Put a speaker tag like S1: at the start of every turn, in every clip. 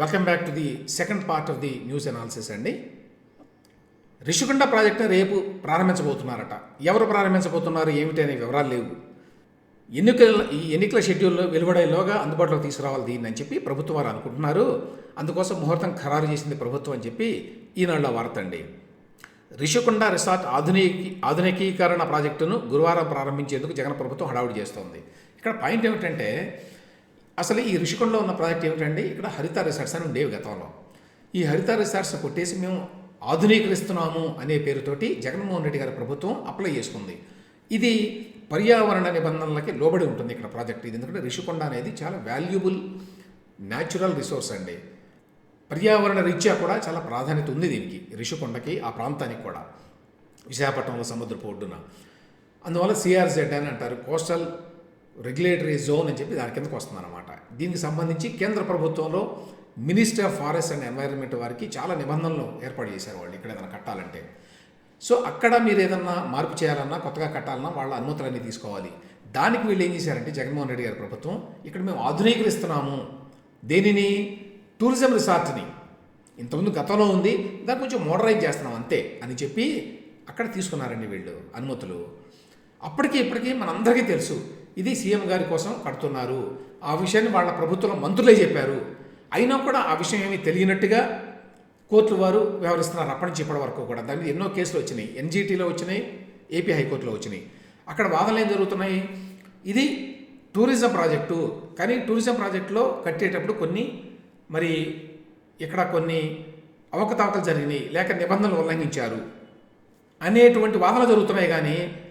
S1: Welcome back to the second part of the news analysis అండి. రిషికొండ ప్రాజెక్టును రేపు ప్రారంభించబోతున్నారట. ఎవరు ప్రారంభించబోతున్నారు? ఏమిటి అనే వివరాలు లేవు. ఎన్నికల ఈ ఎన్నికల షెడ్యూల్లో వెలువడేలోగా అందుబాటులోకి తీసుకురావాలి దీన్ని అని చెప్పి ప్రభుత్వం వారు అనుకుంటున్నారు. అందుకోసం ముహూర్తం ఖరారు చేసింది ప్రభుత్వం అని చెప్పి ఈనాడులో వార్త అండి. రిషికొండ రిసార్ట్ ఆధునికీ ఆధునికీకరణ ప్రాజెక్టును గురువారం ప్రారంభించేందుకు జగన్ ప్రభుత్వం హడావుడి చేస్తోంది. ఇక్కడ పాయింట్ ఏమిటంటే అసలు ఈ రిషికొండలో ఉన్న ప్రాజెక్ట్ ఏమిటండి ఇక్కడ హరిత రిసార్ట్స్ అని ఉండేవి గతంలో. ఈ హరిత రిసార్ట్స్ కొట్టేసి మేము ఆధునీకరిస్తున్నాము అనే పేరుతోటి జగన్మోహన్ రెడ్డి గారి ప్రభుత్వం అప్లై చేసుకుంది. ఇది పర్యావరణ నిబంధనలకి లోబడి ఉంటుంది ఇక్కడ ప్రాజెక్ట్. ఇది ఎందుకంటే రిషికొండ అనేది చాలా వాల్యుబుల్ న్యాచురల్ రిసోర్స్ అండి. పర్యావరణ రీత్యా కూడా చాలా ప్రాధాన్యత ఉంది దీనికి రిషికొండకి ఆ ప్రాంతానికి కూడా. విశాఖపట్నంలో సముద్రపు ఒడ్డున. అందువల్ల సిఆర్జెడ్ అని అంటారు. కోస్టల్ రెగ్యులేటరీ జోన్ అని చెప్పి దాని కిందకు వస్తుందన్నమాట. దీనికి సంబంధించి కేంద్ర ప్రభుత్వంలో minister of forest and environment వారికి చాలా నిబంధనలు ఏర్పాటు చేశారు వాళ్ళు ఇక్కడ ఏదైనా కట్టాలంటే. సో అక్కడ మీరు ఏదన్నా మార్పు చేయాలన్నా కొత్తగా కట్టాలన్నా వాళ్ళ అనుమతులన్నీ తీసుకోవాలి. దానికి వీళ్ళు ఏం చేశారంటే జగన్మోహన్ రెడ్డి గారి ప్రభుత్వం ఇక్కడ మేము ఆధునీకరిస్తున్నాము. దేనిని? టూరిజం రిసార్ట్ని. ఇంతకుముందు గతంలో ఉంది దాన్ని కొంచెం మోడరైజ్ చేస్తున్నాం అంతే అని చెప్పి అక్కడ తీసుకున్నారండి వీళ్ళు అనుమతులు. అప్పటికి ఇప్పటికీ మనందరికీ తెలుసు ఇది సీఎం గారి కోసం కడుతున్నారు. ఆ విషయాన్ని వాళ్ళ ప్రభుత్వంలో మంత్రులే చెప్పారు. అయినా కూడా ఆ విషయం ఏమీ తెలియనట్టుగా కోర్టులు వారు వ్యవహరిస్తున్నారు. అప్పటి నుంచి ఇప్పటి వరకు కూడా. దాని మీద ఎన్నో కేసులు వచ్చినాయి. ఎన్జీటీలో వచ్చినాయి ఏపీ హైకోర్టులో వచ్చినాయి. అక్కడ వాదనలు ఏం జరుగుతున్నాయి? ఇది టూరిజం ప్రాజెక్టు. కానీ టూరిజం ప్రాజెక్టులో కట్టేటప్పుడు కొన్ని మరి ఇక్కడ కొన్ని అవకతవకలు జరిగినాయి. లేక నిబంధనలు ఉల్లంఘించారు. అనేటువంటి వాదనలు జరుగుతున్నాయి కానీ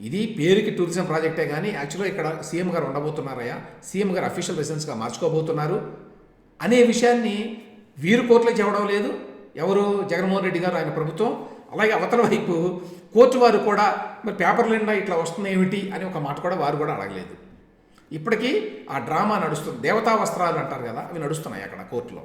S1: ఇది పేరుకి టూరిజం ప్రాజెక్టే కానీ యాక్చువల్గా ఇక్కడ సీఎం గారు ఉండబోతున్నారయ్యా. సీఎం గారు అఫీషియల్ రెసిడెన్స్గా మార్చుకోబోతున్నారు. అనే విషయాన్ని వీరు కోర్టులో చెప్పడం లేదు. ఎవరు? జగన్మోహన్ రెడ్డి గారు ఆయన ప్రభుత్వం. అలాగే అవతల వైపు కోర్టు వారు కూడా మరి పేపర్లు నిండా ఇట్లా వస్తుంది ఏమిటి అని ఒక మాట కూడా వారు కూడా అడగలేదు. ఇప్పటికీ ఆ డ్రామా నడుస్తుంది. దేవతా వస్త్రాలు అంటారు కదా అవి నడుస్తున్నాయి అక్కడ కోర్టులో.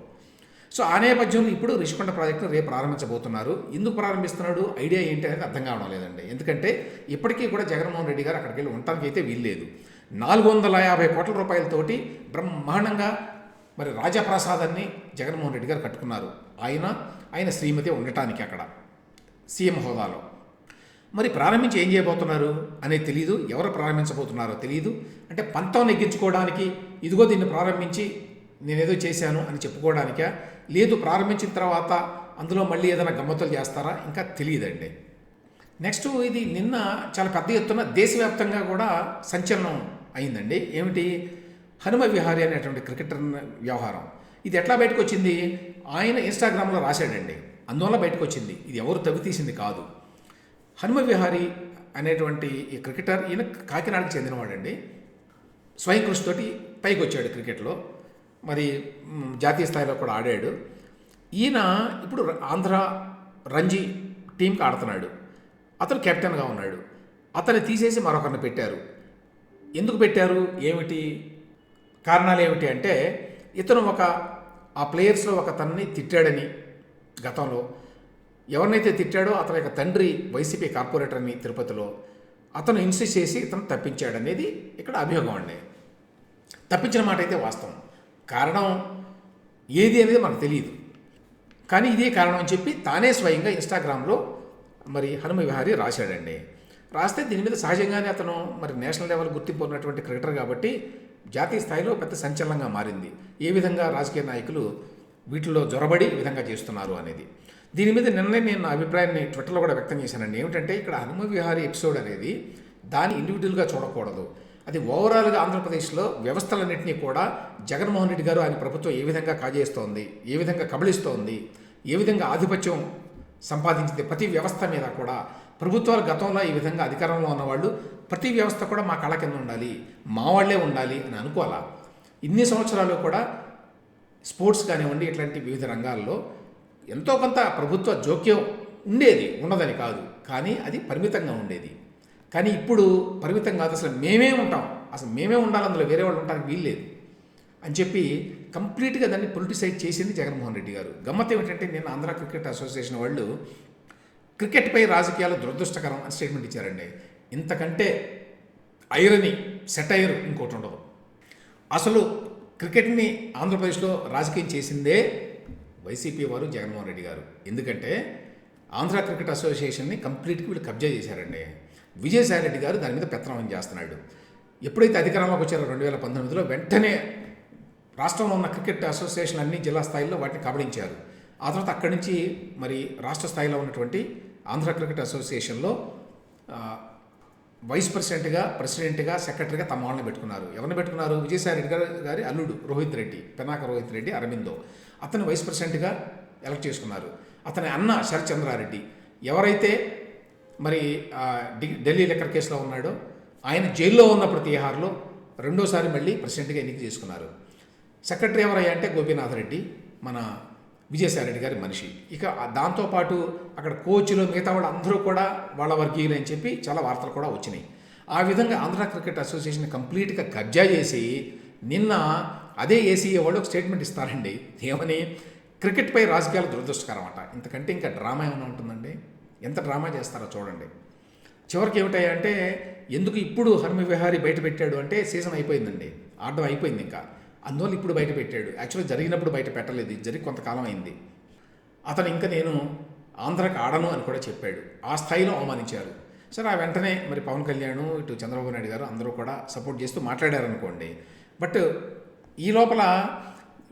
S1: సో ఆ నేపథ్యంలో ఇప్పుడు రిషికొండ ప్రాజెక్టును రేపు ప్రారంభించబోతున్నారు. ఎందుకు ప్రారంభిస్తున్నాడు? ఐడియా ఏంటి అనేది అర్థం కావడం లేదండి. ఎందుకంటే ఇప్పటికీ కూడా జగన్మోహన్ రెడ్డి గారు అక్కడికి వెళ్ళి ఉండటానికి అయితే వీల్లేదు. నాలుగు వందల యాభై కోట్ల రూపాయలతోటి బ్రహ్మాండంగా మరి రాజప్రసాదాన్ని జగన్మోహన్ రెడ్డి గారు కట్టుకున్నారు. ఆయన ఆయన శ్రీమతి ఉండటానికి అక్కడ సీఎం హోదాలో. మరి ప్రారంభించి ఏం చేయబోతున్నారు అనేది తెలియదు ఎవరు ప్రారంభించబోతున్నారో తెలియదు అంటే పంతం నెగ్గించుకోవడానికి ఇదిగో దీన్ని ప్రారంభించి నేనేదో చేశాను అని చెప్పుకోవడానికా? లేదు ప్రారంభించిన తర్వాత అందులో మళ్ళీ ఏదైనా గమ్మతులు చేస్తారా? ఇంకా తెలియదండి. నెక్స్ట్ ఇది నిన్న చాలా పెద్ద ఎత్తున దేశవ్యాప్తంగా కూడా సంచలనం అయిందండి. ఏమిటి? హనుమ విహారి అనేటువంటి క్రికెటర్ వ్యవహారం. ఇది ఎట్లా బయటకు వచ్చింది ఆయన ఇన్స్టాగ్రామ్లో రాశాడండి. అందువల్ల బయటకు వచ్చింది ఇది ఎవరు తవ్వి తీసింది కాదు. హనుమ విహారి అనేటువంటి ఈ క్రికెటర్ ఈయన కాకినాడకు చెందినవాడండి. స్వయం కృషితోటి పైకి వచ్చాడు క్రికెట్లో. మరి జాతీయ స్థాయిలో కూడా ఆడాడు. ఈయన ఇప్పుడు ర- ఆంధ్ర రంజీ టీంకి ఆడుతున్నాడు. అతను కెప్టెన్గా ఉన్నాడు. అతన్ని తీసేసి మరొకరిని పెట్టారు. ఎందుకు పెట్టారు? ఏమిటి? కారణాలు ఏమిటి అంటే ఇతను ఒక ఆ ప్లేయర్స్లో ఒక తనని తిట్టాడని గతంలో. ఎవరినైతే తిట్టాడో అతని యొక్క తండ్రి వైసీపీ కార్పొరేటర్ అని తిరుపతిలో. అతను ఇన్సిస్ట్ చేసి ఇతను తప్పించాడనేది ఇక్కడ అభియోగం అండి. తప్పించిన మాట అయితే వాస్తవం. కారణం ఏది అనేది మనకు తెలియదు కానీ ఇదే కారణం అని చెప్పి తానే స్వయంగా ఇన్స్టాగ్రామ్లో మరి హనుమ విహారి రాశాడండి. రాస్తే దీని మీద సహజంగానే అతను మరి నేషనల్ లెవెల్ గుర్తింపు ఉన్నటువంటి క్రికెటర్ కాబట్టి జాతీయ స్థాయిలో పెద్ద సంచలనంగా మారింది. ఏ విధంగా రాజకీయ నాయకులు వీటిలో జొరబడి ఈ విధంగా చేస్తున్నారు అనేది. దీని మీద నిన్ననే నేను నా అభిప్రాయాన్ని ట్విట్టర్లో కూడా వ్యక్తం చేశానండి. ఏమిటంటే ఇక్కడ హనుమ విహారీ ఎపిసోడ్ అనేది దాన్ని ఇండివిజువల్గా చూడకూడదు. అది ఓవరాల్గా ఆంధ్రప్రదేశ్లో వ్యవస్థలన్నింటినీ కూడా జగన్మోహన్ రెడ్డి గారు ఆయన ప్రభుత్వం ఏ విధంగా కాజేస్తోంది ఏ విధంగా కబళిస్తోంది ఏ విధంగా ఆధిపత్యం సంపాదించింది ప్రతి వ్యవస్థ మీద కూడా ప్రభుత్వాలు గతంలో ఈ విధంగా అధికారంలో ఉన్నవాళ్ళు ప్రతి వ్యవస్థ కూడా మా కళ కింద ఉండాలి మా వాళ్ళే ఉండాలి అని అనుకోవాలా? ఇన్ని సంవత్సరాలు కూడా స్పోర్ట్స్ కానివ్వండి ఇట్లాంటి వివిధ రంగాల్లో ఎంతో కొంత ప్రభుత్వ జోక్యం ఉండేది ఉండదని కాదు. కానీ అది పరిమితంగా ఉండేది. కానీ ఇప్పుడు పరిమితం కాదు అసలు మేమే ఉంటాం. అసలు మేమే ఉండాలి అందులో వేరే వాళ్ళు ఉండడానికి వీల్లేదు అని చెప్పి కంప్లీట్గా దాన్ని పొలిటిసైజ్ చేసింది జగన్మోహన్ రెడ్డి గారు. గమ్మత్ ఏమిటంటే నేను ఆంధ్ర క్రికెట్ అసోసియేషన్ వాళ్ళు క్రికెట్పై రాజకీయాలు దురదృష్టకరం అని స్టేట్మెంట్ ఇచ్చారండి. ఇంతకంటే ఐరని సెటైర్ ఇంకోటి ఉండదు. అసలు క్రికెట్ని ఆంధ్రప్రదేశ్లో రాజకీయం చేసిందే వైసీపీ వారు జగన్మోహన్ రెడ్డి గారు. ఎందుకంటే ఆంధ్ర క్రికెట్ అసోసియేషన్ని కంప్లీట్గా వీళ్ళు కబ్జా చేశారండి. విజయసాయి రెడ్డి గారు దాని మీద పెత్తనం చేస్తున్నాడు. ఎప్పుడైతే అధికారంలోకి వచ్చారో రెండు వేల పంతొమ్మిదిలో వెంటనే రాష్ట్రంలో ఉన్న క్రికెట్ అసోసియేషన్ అన్ని జిల్లా స్థాయిలో వాటిని కబడించారు ఆ తర్వాత అక్కడి నుంచి మరి రాష్ట్ర స్థాయిలో ఉన్నటువంటి ఆంధ్ర క్రికెట్ అసోసియేషన్లో వైస్ ప్రెసిడెంట్గా ప్రెసిడెంట్గా సెక్రటరీగా తమ వాళ్ళని పెట్టుకున్నారు. ఎవరిని పెట్టుకున్నారు? విజయసాయి రెడ్డి గారు గారి అల్లుడు రోహిత్ రెడ్డి పెనాక రోహిత్ రెడ్డి అరవిందో. అతను వైస్ ప్రెసిడెంట్గా ఎలక్ట్ చేసుకున్నారు. అతని అన్న శరత్చంద్రారెడ్డి ఎవరైతే మరి ఢిల్లీ లెక్కర్ కేసులో ఉన్నాడు. ఆయన జైల్లో ఉన్నప్పుడు తీహార్లో రెండోసారి మళ్ళీ ప్రెసిడెంట్గా ఎన్నిక చేసుకున్నారు. సెక్రటరీ ఎవరయ్యా అంటే గోపీనాథ్ రెడ్డి మన విజయసాయి రెడ్డి గారి మనిషి. ఇక దాంతోపాటు అక్కడ కోచ్లు మిగతా వాళ్ళు అందరూ కూడా వాళ్ళ వర్గీయులు అని చెప్పి చాలా వార్తలు కూడా వచ్చినాయి. ఆ విధంగా ఆంధ్ర క్రికెట్ అసోసియేషన్ కంప్లీట్గా కబ్జా చేసి నిన్న అదే ఏసీఏ వాళ్ళు ఒక స్టేట్మెంట్ ఇస్తారండి. ఏమని? క్రికెట్పై రాజకీయాలు దురదృష్టకరం అంట ఇంతకంటే ఇంకా డ్రామా ఏమైనా ఉంటుందండి? ఎంత డ్రామా చేస్తారో చూడండి. చివరికి ఏమిటాయంటే ఎందుకు ఇప్పుడు హర్మి విహారీ బయట పెట్టాడు అంటే సీజన్ అయిపోయిందండి. ఆడడం అయిపోయింది ఇంకా. అందువల్ల ఇప్పుడు బయట పెట్టాడు. యాక్చువల్గా జరిగినప్పుడు బయట పెట్టలేదు. ఇది జరిగి కొంతకాలం అయింది. అతను ఇంకా నేను ఆంధ్రాకి ఆడను అని కూడా చెప్పాడు. ఆ స్థాయిలో అవమానించారు. సరే ఆ వెంటనే మరి పవన్ కళ్యాణ్ ఇటు చంద్రబాబు నాయుడు గారు అందరూ కూడా సపోర్ట్ చేస్తూ మాట్లాడారనుకోండి. బట్ ఈ లోపల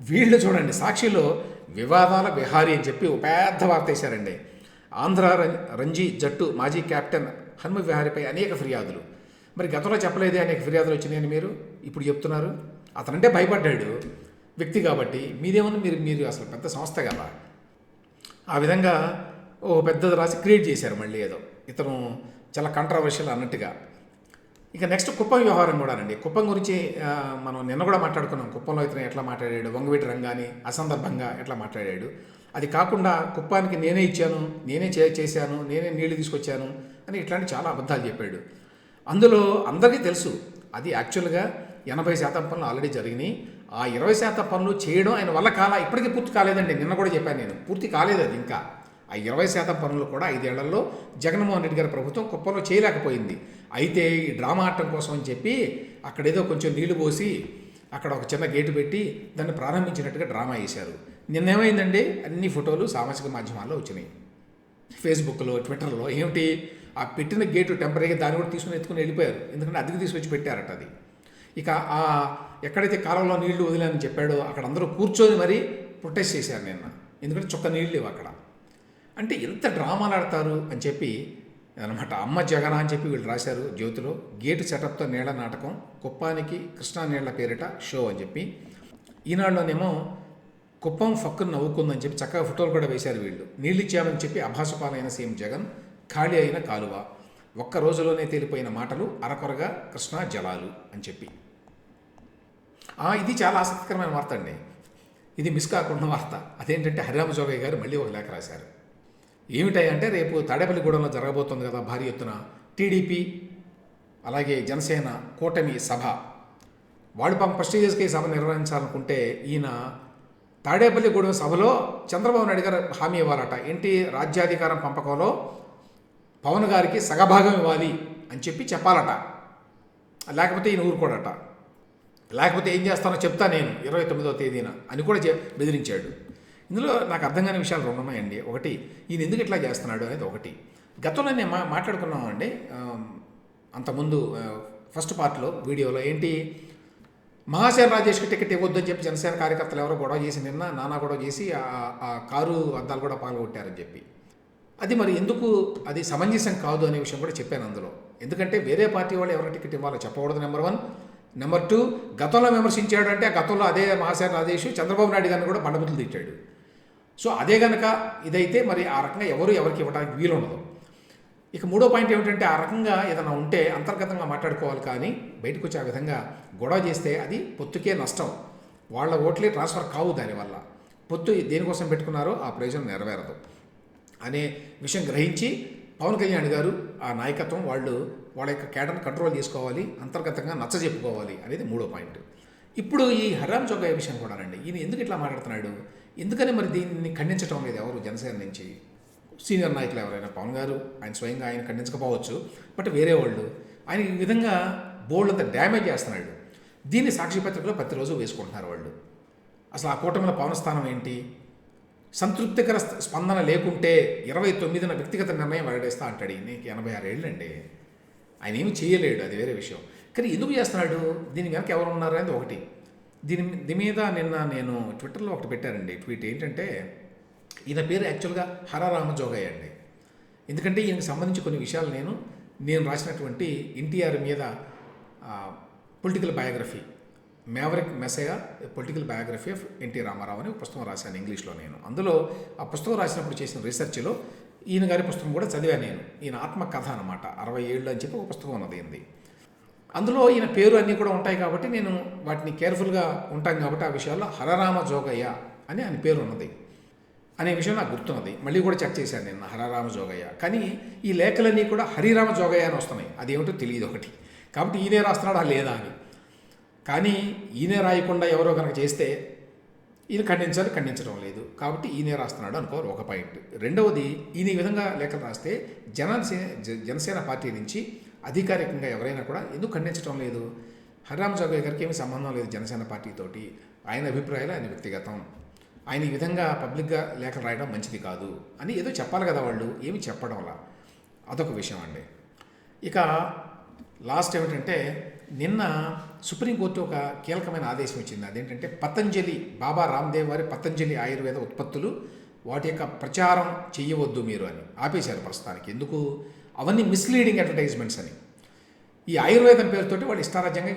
S1: వీళ్ళు చూడండి సాక్షిలో వివాదాల విహారీ అని చెప్పి పెద్ద వార్త వేశారండి. ఆంధ్ర రంజీ జట్టు మాజీ కెప్టెన్ హనుమ విహారీపై అనేక ఫిర్యాదులు. మరి గతంలో చెప్పలేదే అనేక ఫిర్యాదులు వచ్చినాయని మీరు ఇప్పుడు చెప్తున్నారు. అతనంటే భయపడ్డాడు వ్యక్తి కాబట్టి మీదేమన్నా మీరు మీరు అసలు పెద్ద సంస్థ కదా. ఆ విధంగా ఓ పెద్దది రాసి క్రియేట్ చేశారు మళ్ళీ ఏదో. ఇతను చాలా కంట్రవర్షియల్ అన్నట్టుగా. ఇక నెక్స్ట్ కుప్పం వ్యవహారం కూడా అండి కుప్పం గురించి మనం నిన్న కూడా మాట్లాడుకున్నాం. కుప్పంలో ఇతను ఎట్లా మాట్లాడాడు? వంగవీటి రంగాని అసందర్భంగా ఎట్లా మాట్లాడాడు? అది కాకుండా కుప్పానికి నేనే ఇచ్చాను నేనే చే చేశాను నేనే నీళ్ళు తీసుకొచ్చాను అని ఇట్లాంటి చాలా అబద్ధాలు చెప్పాడు. అందులో అందరికీ తెలుసు అది యాక్చువల్గా ఎనభై శాతం పనులు ఆల్రెడీ జరిగినాయి. ఆ ఇరవై శాతం పనులు చేయడం ఆయన వల్ల కాలా ఇప్పటికీ పూర్తి కాలేదండి. నిన్న కూడా చెప్పాను నేను పూర్తి కాలేదు అది ఇంకా. ఆ ఇరవై శాతం పనులు కూడా ఐదేళ్ళలో జగన్మోహన్ రెడ్డి గారి ప్రభుత్వం కుప్పంలో చేయలేకపోయింది. అయితే ఈ డ్రామా ఆడటం కోసం అని చెప్పి అక్కడ ఏదో కొంచెం నీళ్ళు పోసి అక్కడ ఒక చిన్న గేటు పెట్టి దాన్ని ప్రారంభించినట్టుగా డ్రామా వేశారు. నిన్నేమైందండి? అన్ని ఫోటోలు సామాజిక మాధ్యమాల్లో వచ్చినాయి. ఫేస్బుక్లో ట్విట్టర్లో ఏమిటి? ఆ పెట్టిన గేటు టెంపరీగా దాన్ని కూడా తీసుకుని ఎత్తుకుని వెళ్ళిపోయారు. ఎందుకంటే అద్దెకి తీసుకొచ్చి పెట్టారట అది. ఇక ఆ ఎక్కడైతే కాలంలో నీళ్ళు వదిలేని చెప్పాడో అక్కడ అందరూ కూర్చొని మరీ ప్రొటెస్ట్ చేశారు నిన్న. ఎందుకంటే చుక్క నీళ్ళు లేవు అక్కడ. అంటే ఎంత డ్రామాలు ఆడతారు అని చెప్పి అనమాట అమ్మ జగన అని చెప్పి వీళ్ళు రాశారు జ్యోతిలో. గేటు సెటప్తో నీళ్ళ నాటకం కుప్పానికి కృష్ణా నీళ్ళ పేరిట షో అని చెప్పి. ఈనాడులోనేమో కుప్పం ఫక్కును నవ్వుకుందని చెప్పి చక్కగా ఫోటోలు కూడా వేశారు వీళ్ళు. నీళ్ళు ఇచ్చామని చెప్పి అభాసపాలైన సీఎం జగన్ ఖాళీ అయిన కాలువ ఒక్క రోజులోనే తేలిపోయిన మాటలు అరకొరగా కృష్ణా జలాలు అని చెప్పి. ఇది చాలా ఆసక్తికరమైన వార్త అండి. ఇది మిస్ కాకుండా వార్త. అదేంటంటే హరిరామ జోగయ్య గారు మళ్ళీ ఒక లేఖ రాశారు. ఏమిటాయంటే రేపు తాడేపల్లిగూడెంలో జరగబోతుంది కదా భారీ ఎత్తున టీడీపీ అలాగే జనసేన కూటమి సభ. వాళ్ళు పాపం ప్రెస్టీజియస్గా ఈ సభ నిర్వహించాలనుకుంటే ఈయన తాడేపల్లిగూడెం సభలో చంద్రబాబు నాయుడు గారు హామీ ఇవ్వాలట. ఏంటి? రాజ్యాధికారం పంపకంలో పవన్ గారికి సగభాగం ఇవ్వాలి అని చెప్పి చెప్పాలట. లేకపోతే ఈయన ఊరుకోడట. లేకపోతే ఏం చేస్తానో చెప్తా నేను ఇరవై తొమ్మిదో తేదీన అని కూడా బెదిరించాడు. ఇందులో నాకు అర్థం కాని విషయాలు రెండు ఉన్నాయండి. ఒకటి ఈయన ఎందుకు ఇట్లా చేస్తున్నాడు అనేది ఒకటి. గతంలో నేను మా మాట్లాడుకున్నామండి. అంతకుముందు ఫస్ట్ పార్ట్లో వీడియోలో ఏంటి? మహాసేన రాజేష్కి టికెట్ ఇవ్వద్దని చెప్పి జనసేన కార్యకర్తలు ఎవరో గొడవ చేసి నిన్న నానా గొడవ చేసి ఆ- కారు అద్దాలు కూడా పాల్గొట్టారని చెప్పి. అది మరి ఎందుకు అది సమంజసం కాదు అనే విషయం కూడా చెప్పాను అందులో. ఎందుకంటే వేరే పార్టీ వాళ్ళు ఎవరికి టికెట్ ఇవ్వాలో చెప్పకూడదు నెంబర్ వన్. నెంబర్ టూ గతంలో విమర్శించాడు అంటే ఆ గతంలో అదే మహాసేన రాజేష్ చంద్రబాబు నాయుడు గారిని కూడా బండబుద్ధులు తిట్టాడు. సో అదే గనక ఇదైతే మరి ఆ రకంగా ఎవరు ఎవరికి ఇవ్వడానికి వీలుండదు. ఇక మూడో పాయింట్ ఏమిటంటే ఆ రకంగా ఏదైనా ఉంటే అంతర్గతంగా మాట్లాడుకోవాలి కానీ బయటకు వచ్చే ఆ విధంగా గొడవ చేస్తే అది పొత్తుకే నష్టం. వాళ్ళ ఓట్లే ట్రాన్స్ఫర్ కావు దానివల్ల. పొత్తు దేనికోసం పెట్టుకున్నారో ఆ ప్రయోజనం నెరవేరదు. అనే విషయం గ్రహించి పవన్ కళ్యాణ్ గారు ఆ నాయకత్వం వాళ్ళు వాళ్ళ యొక్క కేడర్ని కంట్రోల్ చేసుకోవాలి అంతర్గతంగా నచ్చ చెప్పుకోవాలి అనేది మూడో పాయింట్. ఇప్పుడు ఈ హరామ్ చౌకయ్య విషయం కూడా రండి ఈయన ఎందుకు ఇట్లా మాట్లాడుతున్నాడు? ఎందుకని మరి దీన్ని ఖండించడం లేదు ఎవరు జనసేన నుంచి? సీనియర్ నాయకులు ఎవరైనా పవన్ గారు ఆయన స్వయంగా ఆయన ఖండించకపోవచ్చు బట్ వేరే వాళ్ళు ఆయన ఈ విధంగా బోల్డ్ అంత డ్యామేజ్ చేస్తున్నాడు. దీన్ని సాక్షిపత్రికలో ప్రతిరోజు వేసుకుంటున్నారు వాళ్ళు. అసలు ఆ కూటమిలో పవన స్థానం ఏంటి? సంతృప్తికర స్పందన లేకుంటే ఇరవై తొమ్మిదిన వ్యక్తిగత నిర్ణయం వెల్లడిస్తా అంటాడు నీకు ఎనభై ఆరేళ్ళండి ఆయన ఏమి చేయలేడు అది వేరే విషయం. కానీ ఎందుకు చేస్తున్నాడు? దీని వెనక ఎవరు ఉన్నారు అనేది ఒకటి. దీని దీని మీద నిన్న నేను ట్విట్టర్లో ఒకటి పెట్టానండి. ట్వీట్ ఏంటంటే ఈయన పేరు యాక్చువల్గా హరరామ జోగయ్య అండి ఎందుకంటే ఈయనకి సంబంధించి కొన్ని విషయాలు నేను నేను రాసినటువంటి ఎన్టీఆర్ మీద political biography maverick messiah political biography of NT Rama Rao అని పుస్తకం రాశాను ఇంగ్లీష్లో నేను. అందులో ఆ పుస్తకం రాసినప్పుడు చేసిన రీసెర్చ్లో ఈయన గారి పుస్తకం కూడా చదివాను నేను. ఈయన ఆత్మకథ అనమాట అరవై ఏళ్ళు అని చెప్పి ఒక పుస్తకం ఉన్నది ఏంది అందులో ఈయన పేరు అన్నీ కూడా ఉంటాయి కాబట్టి నేను వాటిని కేర్ఫుల్గా ఉంటాను కాబట్టి ఆ విషయాల్లో హరరామ జోగయ్య అని ఆయన పేరు ఉన్నది. అనే విషయం నాకు గుర్తున్నది. మళ్ళీ కూడా చెక్ చేశాను నేను హరరామ జోగయ్య. కానీ ఈ లేఖలన్నీ కూడా హరిరామ జోగయ్య అని వస్తున్నాయి. అదేమిటో తెలియదు ఒకటి. కాబట్టి ఈయనే రాస్తున్నాడా లేదా అని. కానీ ఈయనే రాయకుండా ఎవరో కనుక చేస్తే ఈయన ఖండించాలి ఖండించడం లేదు. కాబట్టి ఈయనే రాస్తున్నాడు అనుకోరు ఒక పాయింట్. రెండవది ఈయన ఈ విధంగా లేఖలు రాస్తే జనసేన జ- జనసేన పార్టీ నుంచి అధికారికంగా ఎవరైనా కూడా ఎందుకు ఖండించడం లేదు? హరిరామ జోగయ్య గారికి ఏమీ సంబంధం లేదు జనసేన పార్టీతోటి ఆయన అభిప్రాయాలు ఆయన వ్యక్తిగతం. ఆయన ఈ విధంగా పబ్లిక్గా లేఖలు రాయడం మంచిది కాదు అని ఏదో చెప్పాలి కదా వాళ్ళు ఏమి చెప్పడం వల్ల. అదొక విషయం అండి. ఇక లాస్ట్ ఏమిటంటే నిన్న సుప్రీంకోర్టు ఒక కీలకమైన ఆదేశం ఇచ్చింది. అదేంటంటే పతంజలి బాబా రామ్దేవ్ వారి పతంజలి ఆయుర్వేద ఉత్పత్తులు వాటి యొక్క ప్రచారం చేయవద్దు మీరు అని ఆపేశారు ప్రస్తుతానికి. ఎందుకు? అవన్నీ మిస్లీడింగ్ అడ్వర్టైజ్మెంట్స్ అని. ఈ ఆయుర్వేదం పేరుతోటి వాళ్ళు ఇష్టారాజ్యంగా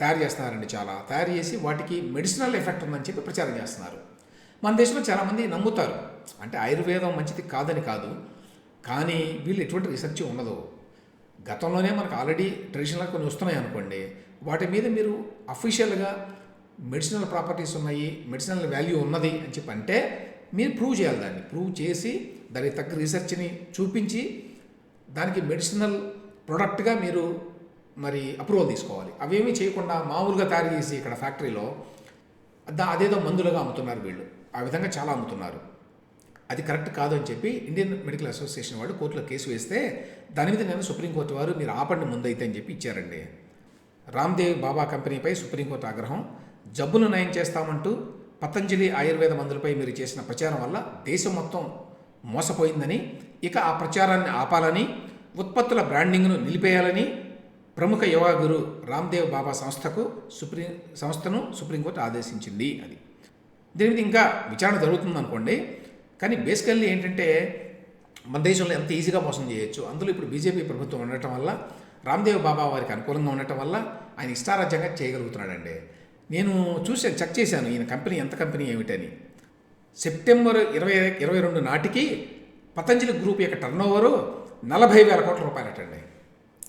S1: తయారు చేస్తున్నారండి చాలా. తయారు చేసి వాటికి మెడిసినల్ ఎఫెక్ట్ ఉందని చెప్పి ప్రచారం చేస్తున్నారు. మన దేశంలో చాలామంది నమ్ముతారు. అంటే ఆయుర్వేదం మంచిది కాదని కాదు. కానీ వీళ్ళు ఎటువంటి రీసెర్చ్ ఉండదు. గతంలోనే మనకు ఆల్రెడీ ట్రెడిషనల్గా కొన్ని వస్తున్నాయి అనుకోండి. వాటి మీద మీరు అఫీషియల్గా మెడిసినల్ ప్రాపర్టీస్ ఉన్నాయి మెడిసినల్ వాల్యూ ఉన్నది అని చెప్పి అంటే మీరు ప్రూవ్ చేయాలి దాన్ని. ప్రూవ్ చేసి దానికి తగ్గ రీసెర్చ్ని చూపించి దానికి మెడిసినల్ ప్రొడక్ట్గా మీరు మరి అప్రూవల్ తీసుకోవాలి. అవేమీ చేయకుండా మామూలుగా తయారు చేసి ఇక్కడ ఫ్యాక్టరీలో దా అదేదో మందులుగా అమ్ముతున్నారు వీళ్ళు. ఆ విధంగా చాలా అమ్ముతున్నారు. అది కరెక్ట్ కాదు అని చెప్పి ఇండియన్ మెడికల్ అసోసియేషన్ వాళ్ళు కోర్టులో కేసు వేస్తే దాని మీద నేను సుప్రీంకోర్టు వారు మీరు ఆపండి ముందైతే అని చెప్పి ఇచ్చారండి. రామ్దేవ్ బాబా కంపెనీపై సుప్రీంకోర్టు ఆగ్రహం జబ్బును నయం చేస్తామంటూ పతంజలి ఆయుర్వేద మందులపై మీరు చేసిన ప్రచారం వల్ల దేశం మొత్తం మోసపోయిందని ఇక ఆ ప్రచారాన్ని ఆపాలని ఉత్పత్తుల బ్రాండింగ్ను నిలిపేయాలని ప్రముఖ యోగా గురు రామ్దేవ్ బాబా సంస్థకు సుప్రీం సంస్థను సుప్రీంకోర్టు ఆదేశించింది అది. దీని మీద ఇంకా విచారణ జరుగుతుంది అనుకోండి కానీ బేసికల్లీ ఏంటంటే మన దేశంలో ఎంత ఈజీగా మోసం చేయొచ్చు అందులో ఇప్పుడు బీజేపీ ప్రభుత్వం ఉండటం వల్ల రామ్దేవ్ బాబా వారికి అనుకూలంగా ఉండటం వల్ల ఆయన ఇష్టారాజ్యంగా చేయగలుగుతున్నాడండి. నేను చూశాను చెక్ చేశాను ఈయన కంపెనీ ఎంత కంపెనీ ఏమిటని. సెప్టెంబర్ ఇరవై ఇరవై రెండు నాటికి పతంజలి గ్రూప్ యొక్క టర్న్ ఓవరు నలభై వేల కోట్ల రూపాయలటండి.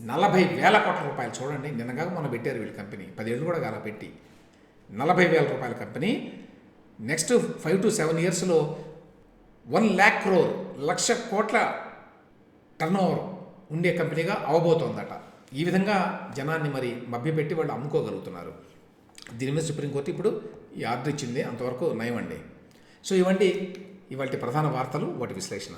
S1: నలభై వేల కోట్ల రూపాయలు చూడండి నిన్నగా మొన్న పెట్టారు వీళ్ళ కంపెనీ పదిహేడు కూడా కాల పెట్టి. నలభై వేల రూపాయల company next five to seven ఇయర్స్లో వన్ ల్యాక్ క్రోర్ లక్ష కోట్ల టర్న్ ఓవర్ ఉండే కంపెనీగా అవబోతోందట. ఈ విధంగా జనాన్ని మరి మభ్యపెట్టి వాళ్ళు అమ్ముకోగలుగుతున్నారు. దీని మీద సుప్రీంకోర్టు ఇప్పుడు ఈ ఆర్డర్ ఇచ్చింది. అంతవరకు నయమండి. సో ఇవండి ఇవాటి ప్రధాన వార్తలు వాటి విశ్లేషణ.